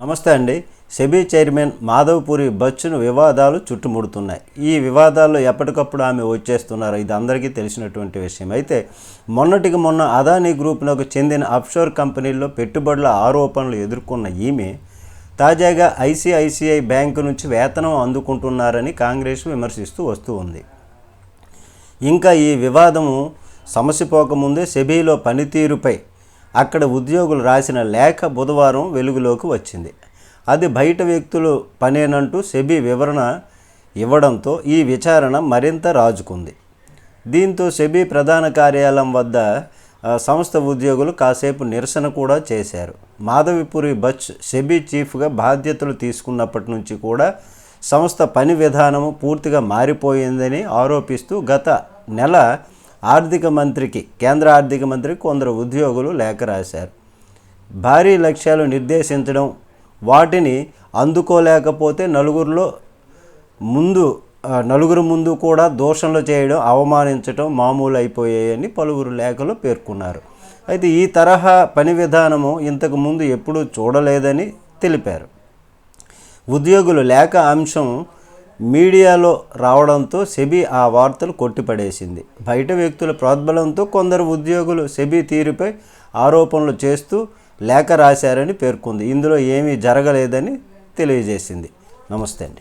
నమస్తే అండి. SEBI chairman మాధవ్పూరి బచ్చును వివాదాలు చుట్టుముడుతున్నాయి. ఈ వివాదాల్లో ఎప్పటికప్పుడు ఆమె వచ్చేస్తున్నారు. ఇది అందరికీ తెలిసినటువంటి విషయం. అయితే మొన్నటికి మొన్న అదానీ గ్రూప్నకు చెందిన అప్షోర్ కంపెనీల్లో పెట్టుబడుల ఆరోపణలు ఎదుర్కొన్న ఈమె తాజాగా ఐసిఐసిఐ బ్యాంకు నుంచి వేతనం అందుకుంటున్నారని కాంగ్రెస్ విమర్శిస్తూ వస్తూ ఉంది. ఇంకా ఈ వివాదము సమసిపోకముందే సెబీలో పనితీరుపై అక్కడ ఉద్యోగులు రాసిన లేఖ బుధవారం వెలుగులోకి వచ్చింది. అది బయట వ్యక్తులు పనేనంటూ సెబీ వివరణ ఇవ్వడంతో ఈ విచారణ మరింత రాజుకుంది. దీంతో సెబీ ప్రధాన కార్యాలయం వద్ద సంస్థ ఉద్యోగులు కాసేపు నిరసన కూడా చేశారు. మాధవిపురి బచ్ సెబీ చీఫ్గా బాధ్యతలు తీసుకున్నప్పటి నుంచి కూడా సంస్థ పని విధానము పూర్తిగా మారిపోయిందని ఆరోపిస్తూ గత నెల ఆర్థిక మంత్రికి కేంద్ర ఆర్థిక మంత్రికి కొందరు ఉద్యోగులు లేఖ రాశారు. భారీ లక్ష్యాలు నిర్దేశించడం వాటిని అందుకోలేకపోతే నలుగురిలో ముందు నలుగురు ముందు కూడా దోషంలు చేయడం అవమానించడం మామూలు అయిపోయాయని పలువురు లేఖలు పేర్కొన్నారు. అయితే ఈ తరహా పని విధానము ఇంతకు ముందు ఎప్పుడూ చూడలేదని తెలిపారు. ఉద్యోగులు లేఖ అంశం మీడియాలో రావడంతో సెబీ ఆ వార్తలు కొట్టిపడేసింది. బయట వ్యక్తుల ప్రోద్బలంతో కొందరు ఉద్యోగులు సెబీ తీరుపై ఆరోపణలు చేస్తూ లేఖ రాశారని పేర్కొంది. ఇందులో ఏమీ జరగలేదని తెలియజేసింది. నమస్తే అండి.